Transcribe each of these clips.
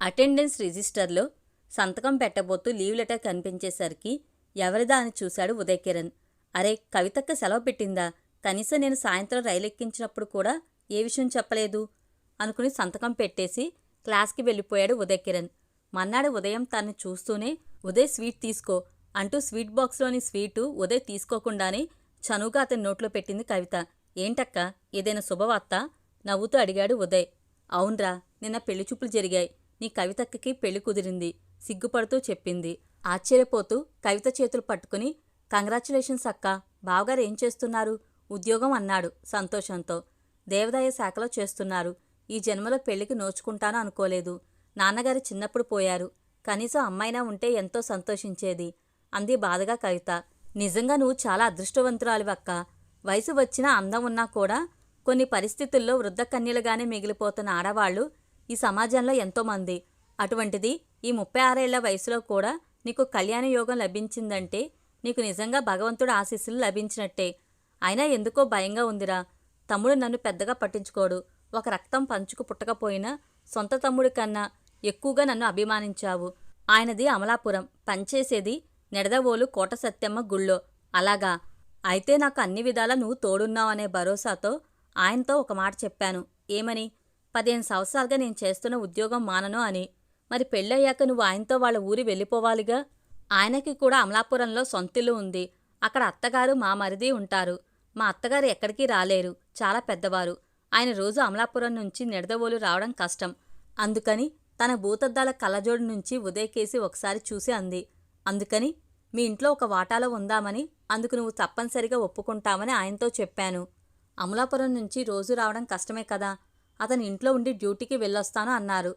Attendance రిజిస్టర్లో సంతకం పెట్టబోతూ leave letter కనిపించేసరికి ఎవరిదా అని చూశాడు ఉదయ్ కిరణ్ అరే కవితక్క సెలవు పెట్టిందా? కనీసం నేను సాయంత్రం రైలు ఎక్కించినప్పుడు కూడా ఏ విషయం చెప్పలేదు? అనుకుని సంతకం పెట్టేసి క్లాస్కి వెళ్ళిపోయాడు ఉదయ్ కిరణ్ మన్నాడు ఉదయం తన్ని చూస్తూనే ఉదయ్ స్వీట్ తీసుకో అంటూ స్వీట్ బాక్స్లోని స్వీటు ఉదయ్ తీసుకోకుండానే చనువుగా అతని నోట్లో పెట్టింది కవిత. ఏంటక్క ఏదైనా శుభవార్త? నవ్వుతూ అడిగాడు ఉదయ్. అవునరా నిన్న పెళ్ళి చూపులు జరిగాయి. నీ కవితక్కకి పెళ్ళి కుదిరింది సిగ్గుపడుతూ చెప్పింది. ఆశ్చర్యపోతూ కవిత చేతులు పట్టుకుని కంగ్రాచులేషన్స్ అక్క బావగారు ఏం చేస్తున్నారు? ఉద్యోగం అన్నాడు సంతోషంతో. దేవదాయ శాఖలో చేస్తున్నారు. ఈ జన్మలో పెళ్ళికి నోచుకుంటాను అనుకోలేదు. నాన్నగారు చిన్నప్పుడు పోయారు. కనీసం అమ్మాయినా ఉంటే ఎంతో సంతోషించేది అంది బాధగా కవిత. నిజంగా నువ్వు చాలా అదృష్టవంతురాలివక్క వయసు వచ్చినా అందం ఉన్నా కూడా కొన్ని పరిస్థితుల్లో వృద్ధ కన్యలుగానే మిగిలిపోతున్న ఆడవాళ్ళు ఈ సమాజంలో ఎంతోమంది అటువంటిది ఈ ముప్పై ఆరేళ్ళ వయసులో కూడా నీకు కళ్యాణ యోగం లభించిందంటే నీకు నిజంగా భగవంతుడు ఆశీస్సులు లభించినట్టే. అయినా ఎందుకో భయంగా ఉందిరా. తమ్ముడు నన్ను పెద్దగా పట్టించుకోడు. ఒక రక్తం పంచుకు పుట్టకపోయినా సొంత తమ్ముడి కన్నా ఎక్కువగా నన్ను అభిమానించావు. ఆయనది అమలాపురం. పనిచేసేది నెడదవోలు కోట సత్యమ్మ గుళ్ళో. అలాగా? అయితే నాకు అన్ని విధాలా నువ్వు తోడున్నావనే భరోసాతో ఆయనతో ఒక మాట చెప్పాను. ఏమని? పదిహేను సంవత్సరాలుగా నేను చేస్తున్న ఉద్యోగం మానను అని. మరి పెళ్ళయ్యాక నువ్వు ఆయనతో వాళ్ళ ఊరి వెళ్ళిపోవాలిగా? ఆయనకి కూడా అమలాపురంలో సొంతిల్లు ఉంది. అక్కడ అత్తగారు మా మరిది ఉంటారు. మా అత్తగారు ఎక్కడికి రాలేరు. చాలా పెద్దవారు. ఆయన రోజు అమలాపురం నుంచి నిడదవోలు రావడం కష్టం. అందుకని తన భూతద్దాల కళ్ళజోడు నుంచి ఉదయకేసి ఒకసారి చూసి అంది. అందుకని మీ ఇంట్లో ఒక వాటాలో ఉందామని అందుకు నువ్వు తప్పనిసరిగా ఒప్పుకుంటామని ఆయనతో చెప్పాను. అమలాపురం నుంచి రోజు రావడం కష్టమే కదా? అతని ఇంట్లో ఉండి డ్యూటీకి వెళ్ళొస్తాను అన్నారు.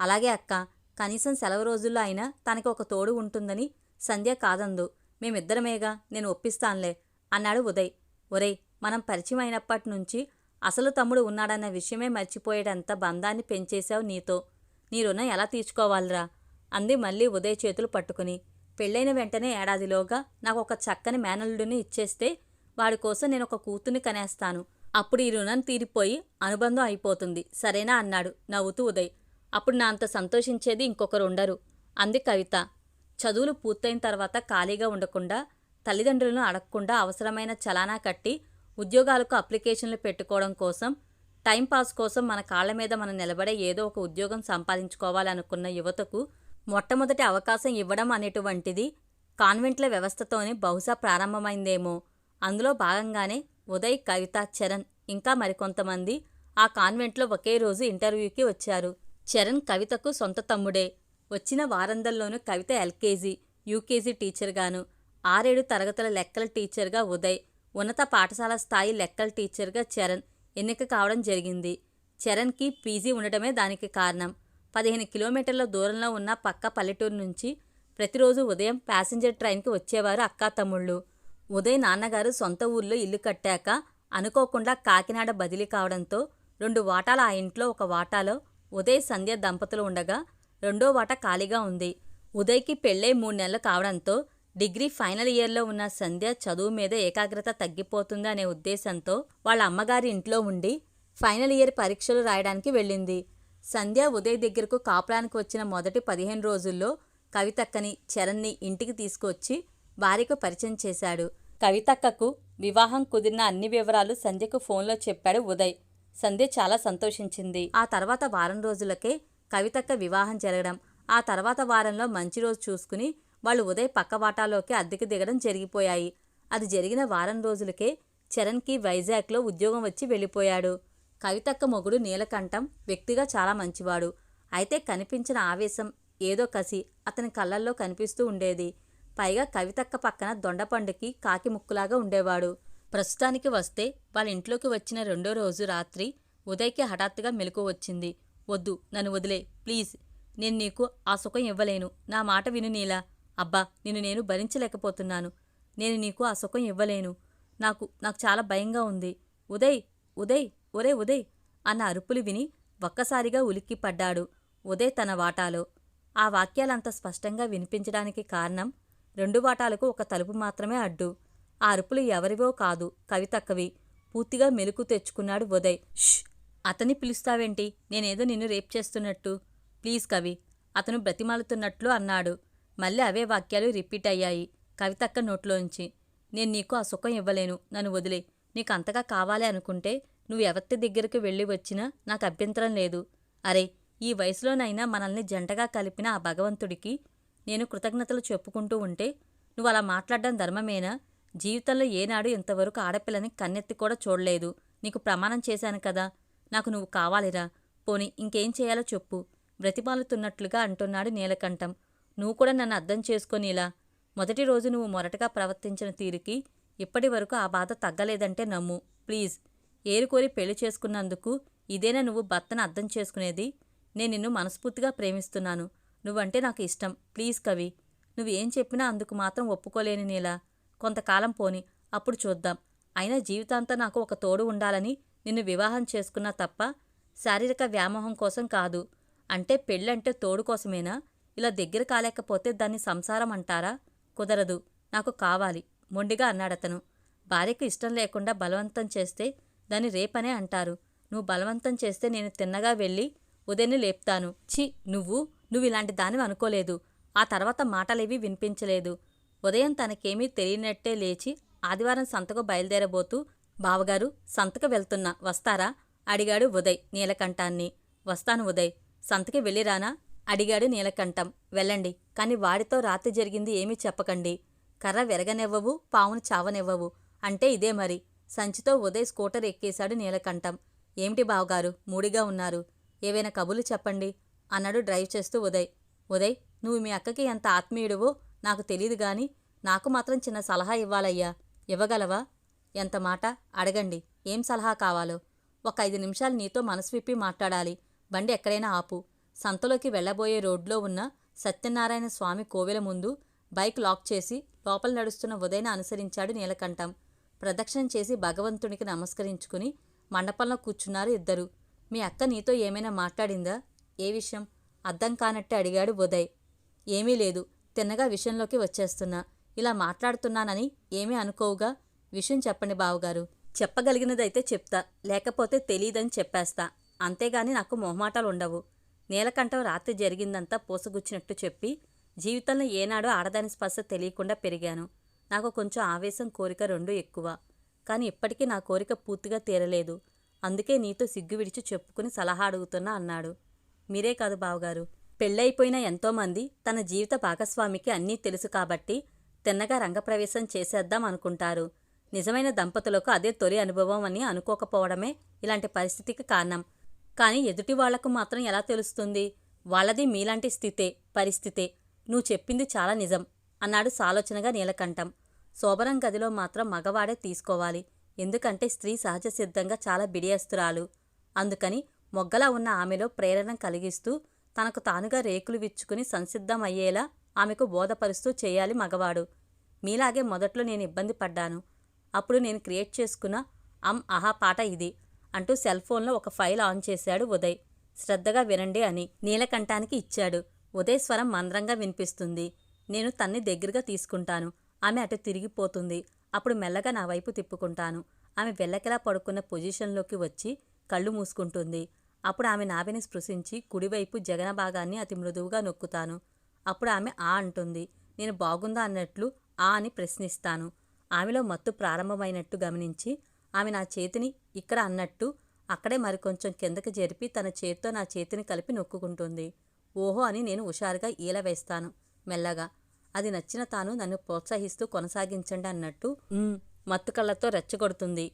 అలాగే అక్క కనీసం సెలవు రోజుల్లో అయినా తనకి ఒక తోడు ఉంటుందని సంధ్య కాదందు. మేమిద్దరమేగా నేను ఒప్పిస్తానులే అన్నాడు ఉదయ్. ఒరే మనం పరిచయం అయినప్పటి నుంచి అసలు తమ్ముడు ఉన్నాడన్న విషయమే మర్చిపోయేటంత బంధాన్ని పెంచేశావు నీతో. నీ రుణం ఎలా తీర్చుకోవాలిరా అంది మళ్ళీ ఉదయ్ చేతులు పట్టుకుని. పెళ్ళైన వెంటనే ఏడాదిలోగా నాకు ఒక చక్కని మేనల్లుడిని ఇచ్చేస్తే వాడి కోసం నేను ఒక కూతుర్ని కనేస్తాను. అప్పుడు ఈ రుణం తీరిపోయి అనుబంధం అయిపోతుంది. సరేనా? అన్నాడు. నవ్వుతూ ఉదయ్. అప్పుడు నా అంత సంతోషించేది ఇంకొకరు ఉండరు. అంది కవిత. చదువులు పూర్తయిన తర్వాత ఖాళీగా ఉండకుండా తల్లిదండ్రులను అడగకుండా అవసరమైన చలానా కట్టి ఉద్యోగాలకు అప్లికేషన్లు పెట్టుకోవడం కోసం టైంపాస్ కోసం మన కాళ్ళ మీద మనం నిలబడే ఏదో ఒక ఉద్యోగం సంపాదించుకోవాలనుకున్న యువతకు మొట్టమొదటి అవకాశం ఇవ్వడం అనేటువంటిది కాన్వెంట్ల వ్యవస్థతోనే బహుశా ప్రారంభమైందేమో. అందులో భాగంగానే ఉదయ్ కవిత చరణ్ ఇంకా మరికొంతమంది ఆ కాన్వెంట్లో ఒకే రోజు ఇంటర్వ్యూకి వచ్చారు. చరణ్ కవితకు సొంత తమ్ముడే. వచ్చిన వారందల్లోనూ కవిత ఎల్కేజీ యూకేజీ టీచర్గాను. ఆరేడు తరగతుల లెక్కల టీచర్గా ఉదయ్ ఉన్నత పాఠశాల స్థాయి లెక్కల టీచర్గా చరణ్ ఎన్నిక కావడం జరిగింది. చరణ్కి పీజీ ఉండటమే దానికి కారణం. పదిహేను కిలోమీటర్ల దూరంలో ఉన్న పక్క పల్లెటూరు నుంచి ప్రతిరోజు ఉదయం ప్యాసింజర్ ట్రైన్కి వచ్చేవారు అక్కా తమ్ముళ్ళు. ఉదయ్ నాన్నగారు సొంత ఊర్లో ఇల్లు కట్టాక అనుకోకుండా కాకినాడ బదిలీ కావడంతో రెండు వాటాల ఆ ఇంట్లో ఒక వాటాలో ఉదయ్ సంధ్య దంపతులు ఉండగా రెండో వాట ఖాళీగా ఉంది. ఉదయ్కి పెళ్ళై మూడు నెలలు కావడంతో డిగ్రీ ఫైనల్ ఇయర్లో ఉన్న సంధ్య చదువు మీద ఏకాగ్రత తగ్గిపోతుంది అనే ఉద్దేశంతో వాళ్ళ అమ్మగారి ఇంట్లో ఉండి ఫైనల్ ఇయర్ పరీక్షలు రాయడానికి వెళ్ళింది. సంధ్య ఉదయ్ దగ్గరకు కాపురానికి వచ్చిన మొదటి పదిహేను రోజుల్లో కవితక్కని చరణ్ని ఇంటికి తీసుకొచ్చి భార్యకు పరిచయం చేశాడు. కవితక్కకు వివాహం కుదిరిన అన్ని వివరాలు సంధ్యకు ఫోన్లో చెప్పాడు ఉదయ్. సంధ్య చాలా సంతోషించింది. ఆ తర్వాత వారం రోజులకే కవితక్క వివాహం జరగడం ఆ తర్వాత వారంలో మంచి రోజు చూసుకుని వాళ్ళు ఉదయ్ పక్క వాటాలోకి అద్దెకి దిగడం జరిగిపోయాయి. అది జరిగిన వారం రోజులకే చరణ్కి వైజాగ్లో ఉద్యోగం వచ్చి వెళ్ళిపోయాడు. కవితక్క మొగుడు నీలకంఠం వ్యక్తిగా చాలా మంచివాడు. అయితే కనిపించిన ఆవేశం ఏదో కసి అతని కళ్ళల్లో కనిపిస్తూ ఉండేది. పైగా కవితక్క పక్కన దొండపండుకి కాకి ముక్కులాగా ఉండేవాడు. ప్రస్తుతానికి వస్తే వాళ్ళ ఇంట్లోకి వచ్చిన రెండో రోజు రాత్రి ఉదయ్కి హఠాత్తుగా మెలకు వచ్చింది. వద్దు నన్ను వదిలే ప్లీజ్. నేను నీకు ఆ సుఖం ఇవ్వలేను. నా మాట విను నీలా. అబ్బా నిన్ను నేను భరించలేకపోతున్నాను. నేను నీకు ఆ సుఖం ఇవ్వలేను. నాకు నాకు చాలా భయంగా ఉంది. ఉదయ్ ఉదయ్ ఒరే ఉదయ్ అన్న అరుపులు విని ఒక్కసారిగా ఉలిక్కి పడ్డాడు ఉదయ్ తన వాటాలో. ఆ వాక్యాలంత స్పష్టంగా వినిపించడానికి కారణం రెండు వాటాలకు ఒక తలుపు మాత్రమే అడ్డు. ఆ అరుపులు ఎవరివో కాదు కవితక్కవి పూర్తిగా మెలకు తెచ్చుకున్నాడు ఉదయ్. ష్! అతని పిలుస్తావేంటి? నేనేదో నిన్ను రేప్ చేస్తున్నట్టు. ప్లీజ్ కవి అతను బ్రతిమాలుతున్నట్లు అన్నాడు. మళ్ళీ అవే వాక్యాలు రిపీట్ అయ్యాయి కవితక్క నోట్లోంచి. నేను నీకు ఆ సుఖం ఇవ్వలేను. నన్ను వదిలే. నీకు అంతగా కావాలి అనుకుంటే నువ్వు ఎవరి దగ్గరికి వెళ్ళి వచ్చినా నాకు అభ్యంతరం లేదు. అరే ఈ వయసులోనైనా మనల్ని జంటగా కలిపిన ఆ భగవంతుడికి నేను కృతజ్ఞతలు చెప్పుకుంటూ ఉంటే నువ్వు అలా మాట్లాడడం ధర్మమేనా? జీవితంలో ఏనాడు ఇంతవరకు ఆడపిల్లని కన్నెత్తి కూడా చూడలేదు. నీకు ప్రమాణం చేశాను కదా. నాకు నువ్వు కావాలిరా. పోని ఇంకేం చేయాలో చెప్పు. బ్రతిమాలుతున్నట్లుగా అంటున్నాడు నీలకంఠం. నువ్వు కూడా నన్ను అర్థం చేసుకొనిలా. మొదటి రోజు నువ్వు మొరటగా ప్రవర్తించిన తీరుకి ఇప్పటి వరకు ఆ బాధ తగ్గలేదంటే నమ్ము. ప్లీజ్. ఏరుకోరి పెళ్ళి చేసుకున్నందుకు ఇదేనా నువ్వు భర్తను అర్థం చేసుకునేది? నేను నిన్ను మనస్ఫూర్తిగా ప్రేమిస్తున్నాను. నువ్వంటే నాకు ఇష్టం. ప్లీజ్ కవి నువ్వేం చెప్పినా అందుకు మాత్రం ఒప్పుకోలేని నీలా. కొంతకాలం పోని అప్పుడు చూద్దాం. అయినా జీవితాంతా నాకు ఒక తోడు ఉండాలని నిన్ను వివాహం చేసుకున్నా తప్ప శారీరక వ్యామోహం కోసం కాదు. అంటే పెళ్ళంటే తోడు కోసమేనా? ఇలా దగ్గర కాలేకపోతే దాన్ని సంసారం అంటారా? కుదరదు నాకు కావాలి మొండిగా అన్నాడతను. భార్యకు ఇష్టం లేకుండా బలవంతం చేస్తే దాన్ని రేపనే అంటారు. నువ్వు బలవంతం చేస్తే నేను తిన్నగా వెళ్ళి ఉదయని లేపుతాను. ఛీ నువ్వు నువ్వు ఇలాంటి దానివి అనుకోలేదు. ఆ తర్వాత మాటలేవి వినిపించలేదు. ఉదయం తనకేమీ తెలియనట్టే లేచి ఆదివారం సంతకు బయలుదేరబోతూ బావగారు సంతకు వెళ్తున్నా వస్తారా? అడిగాడు ఉదయ్ నీలకంఠాన్ని. వస్తాను ఉదయ్. సంతకి వెళ్ళిరానా? అడిగాడు నీలకంఠం. వెళ్ళండి. కాని వాడితో రాత్రి జరిగింది ఏమీ చెప్పకండి. కర్ర విరగనివ్వవు పావును చావనివ్వవు. అంటే ఇదే మరి. సంచితో ఉదయ్ స్కూటర్ ఎక్కేశాడు నీలకంఠం. ఏమిటి బావగారు? మూడిగా ఉన్నారు. ఏవైనా కబులు చెప్పండి. అన్నాడు డ్రైవ్ చేస్తూ ఉదయ్. ఉదయ్ నువ్వు మీ అక్కకి ఎంత ఆత్మీయుడువో నాకు తెలియదు గాని నాకు మాత్రం చిన్న సలహా ఇవ్వాలయ్యా. ఇవ్వగలవా? ఎంత మాట? అడగండి. ఏం సలహా కావాలో? ఒక ఐదు నిమిషాలు నీతో మనసు విప్పి మాట్లాడాలి. బండి ఎక్కడైనా ఆపు. సంతలోకి వెళ్ళబోయే రోడ్లో ఉన్న సత్యనారాయణ స్వామి కోవెల ముందు బైక్ లాక్ చేసి లోపల నడుస్తున్న ఉదయన అనుసరించాడు నీలకంఠం. ప్రదక్షిణ చేసి భగవంతునికి నమస్కరించుకుని మండపంలో కూర్చున్నారు ఇద్దరు. మీ అక్క నీతో ఏమైనా మాట్లాడిందా? ఏ విషయం? అర్థం కానట్టే అడిగాడు ఉదయ్. ఏమీ లేదు తిన్నగా విషయంలోకి వచ్చేస్తున్నా. ఇలా మాట్లాడుతున్నానని ఏమీ అనుకోవుగా? విషయం చెప్పండి బావగారు. చెప్పగలిగినదైతే చెప్తా లేకపోతే తెలీదని చెప్పేస్తా. అంతేగాని నాకు మొహమాటాలు ఉండవు నీలకంఠం రాత్రి జరిగిందంతా పోసగుచ్చినట్టు చెప్పి జీవితంలో ఏనాడో ఆడదాని స్పర్శ తెలియకుండా పెరిగాను. నాకు కొంచెం ఆవేశం కోరిక రెండు ఎక్కువ. కానీ ఇప్పటికీ నా కోరిక పూర్తిగా తీరలేదు. అందుకే నీతో సిగ్గు విడిచి చెప్పుకుని సలహా అడుగుతున్నా అన్నాడు. మీరే కాదు బావగారు. పెళ్ళైపోయిన ఎంతోమంది తన జీవిత భాగస్వామికి అన్నీ తెలుసు కాబట్టి తిన్నగా రంగప్రవేశం చేసేద్దాం అనుకుంటారు. నిజమైన దంపతులకు అదే తొలి అనుభవం అని అనుకోకపోవడమే ఇలాంటి పరిస్థితికి కారణం. కానీ ఎదుటి వాళ్ళకు మాత్రం ఎలా తెలుస్తుంది? వాళ్ళది మీలాంటి స్థితే పరిస్థితే. నువ్వు చెప్పింది చాలా నిజం అన్నాడు సాలోచనగా నీలకంఠం. శోభరం గదిలో మాత్రం మగవాడే తీసుకోవాలి. ఎందుకంటే స్త్రీ సహజ సిద్ధంగా చాలా బిడియస్తురాలు. అందుకని మొగ్గలా ఉన్న ఆమెలో ప్రేరణ కలిగిస్తూ తనకు తానుగా రేకులు విచ్చుకుని సంసిద్ధమయ్యేలా ఆమెకు బోధపరుస్తూ చేయాలి మగవాడు. మీలాగే మొదట్లో నేను ఇబ్బంది పడ్డాను. అప్పుడు నేను క్రియేట్ చేసుకున్న అమ్ అహా పాట ఇది అంటూ సెల్ ఫోన్లో ఒక ఫైల్ ఆన్ చేశాడు ఉదయ్. శ్రద్ధగా వినండి అని నీలకంఠానికి ఇచ్చాడు. ఉదయ్ స్వరం మంద్రంగా వినిపిస్తుంది. నేను తన్ని దగ్గరగా తీసుకుంటాను. ఆమె అటు తిరిగిపోతుంది. అప్పుడు మెల్లగా నా వైపు తిప్పుకుంటాను. ఆమె వెళ్ళకెలా పడుకున్న పొజిషన్లోకి వచ్చి కళ్ళు మూసుకుంటుంది. అప్పుడు ఆమె నాభిని స్పృశించి కుడివైపు జగన భాగాన్ని అతి మృదువుగా నొక్కుతాను. అప్పుడు ఆమె ఆ అంటుంది. నేను బాగుందా అన్నట్లు ఆ అని ప్రశ్నిస్తాను. ఆమెలో మత్తు ప్రారంభమైనట్టు గమనించి ఆమె నా చేతిని ఇక్కడ అన్నట్టు అక్కడే మరికొంచెం కిందకి జరిపి తన చేతితో నా చేతిని కలిపి నొక్కుంటుంది ఓహో అని నేను హుషారుగా ఈల వేస్తాను మెల్లగా. అది నచ్చిన తాను నన్ను ప్రోత్సహిస్తూ కొనసాగించండి అన్నట్టు మత్తు కళ్ళతో రెచ్చగొడుతుంది.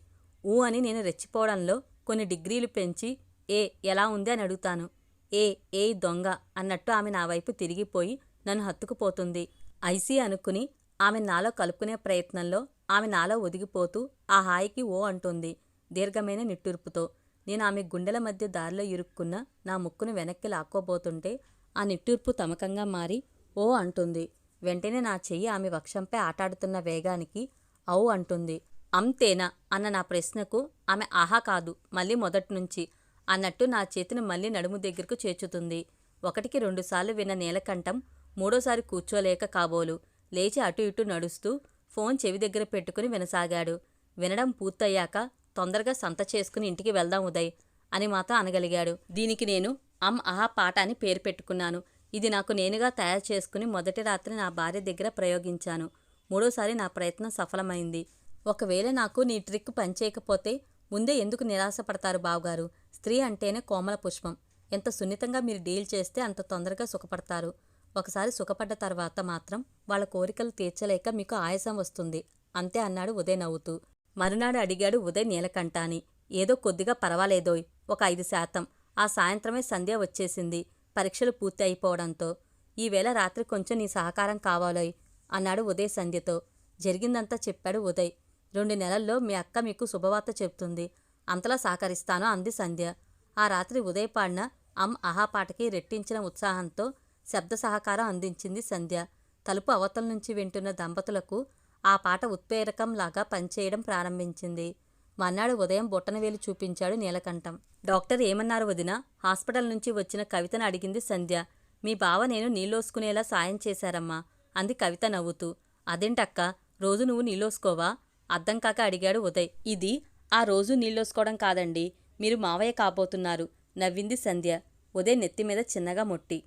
ఊ అని నేను రెచ్చిపోవడంలో కొన్ని డిగ్రీలు పెంచి ఏ ఎలా ఉంది అని అడుగుతాను. ఏ ఏ దొంగ అన్నట్టు ఆమె నా వైపు తిరిగిపోయి నన్ను హత్తుకుపోతుంది. ఐసీ అనుకుని ఆమె నాలో కలుపుకునే ప్రయత్నంలో ఆమె నాలో ఒదిగిపోతూ ఆ హాయికి ఓ అంటుంది దీర్ఘమైన నిట్టూర్పుతో. నేను ఆమె గుండెల మధ్య దారిలో ఇరుక్కున్న నా ముక్కును వెనక్కి లాక్కోబోతుంటే ఆ నిట్టూర్పు తమకంగా మారి ఓ అంటుంది. వెంటనే నా చెయ్యి ఆమె వక్షంపై ఆటాడుతున్న వేగానికి అవు అంటుంది. అంతేనా అన్న నా ప్రశ్నకు ఆమె ఆహా కాదు మళ్ళీ మొదట్నుంచి అన్నట్టు నా చేతిని మళ్ళీ నడుము దగ్గరకు చేర్చుతుంది. ఒకటికి రెండుసార్లు విన్న నీలకంఠం మూడోసారి కూర్చోలేక కాబోలు. లేచి అటు ఇటు నడుస్తూ ఫోన్ చెవి దగ్గర పెట్టుకుని వినసాగాడు. వినడం పూర్తయ్యాక తొందరగా సంత చేసుకుని ఇంటికి వెళ్దాం ఉదయ్ అని మాతో అనగలిగాడు. దీనికి నేను అమ్ ఆహా పాట అని పేరు పెట్టుకున్నాను. ఇది నాకు నేనుగా తయారు చేసుకుని మొదటి రాత్రి నా భార్య దగ్గర ప్రయోగించాను. మూడోసారి నా ప్రయత్నం సఫలమైంది. ఒకవేళ నాకు నీ ట్రిక్ పనిచేయకపోతే ముందే ఎందుకు నిరాశపడతారు బావగారు? స్త్రీ అంటేనే కోమల పుష్పం. ఎంత సున్నితంగా మీరు డీల్ చేస్తే అంత తొందరగా సుఖపడతారు. ఒకసారి సుఖపడ్డ తర్వాత మాత్రం వాళ్ళ కోరికలు తీర్చలేక మీకు ఆయాసం వస్తుంది. అంతే అన్నాడు ఉదయ్ నవ్వుతూ. మరునాడు అడిగాడు ఉదయ్ నీలకంఠాని. ఏదో కొద్దిగా పర్వాలేదోయ్ ఒక ఐదు శాతం. ఆ సాయంత్రమే సంధ్య వచ్చేసింది పరీక్షలు పూర్తి అయిపోవడంతో. ఈవేళ రాత్రి కొంచెం నీ సహకారం కావాలోయ్ అన్నాడు ఉదయ్ సంధ్యతో. జరిగిందంతా చెప్పాడు ఉదయ్. రెండు నెలల్లో మీ అక్క మీకు శుభవార్త చెప్తుంది. అంతలా సహకరిస్తాను అంది సంధ్య. ఆ రాత్రి ఉదయపాడిన అమ్ అహాపాటకి రెట్టించిన ఉత్సాహంతో శబ్ద సహకారం అందించింది సంధ్య. తలుపు అవతల నుంచి వింటున్న దంపతులకు ఆ పాట ఉత్ప్రేరకంలాగా పనిచేయడం ప్రారంభించింది. మర్నాడు ఉదయం బొట్టనవేలు చూపించాడు నీలకంఠం. డాక్టర్ ఏమన్నారు వదిన? హాస్పిటల్ నుంచి వచ్చిన కవితను అడిగింది సంధ్య. మీ బావ నేను నీళ్ళోసుకునేలా సాయం చేశారమ్మా అంది కవిత నవ్వుతూ. అదేంటక్క? రోజు నువ్వు నీళ్ళోసుకోవా? అర్థం కాక అడిగాడు ఉదయ్. ఇది ఆ రోజు నీళ్ళోసుకోవడం కాదండి. మీరు మావయ్య కాబోతున్నారు. నవ్వింది సంధ్య. ఉదయ్ నెత్తి మీద చిన్నగా మొట్టి.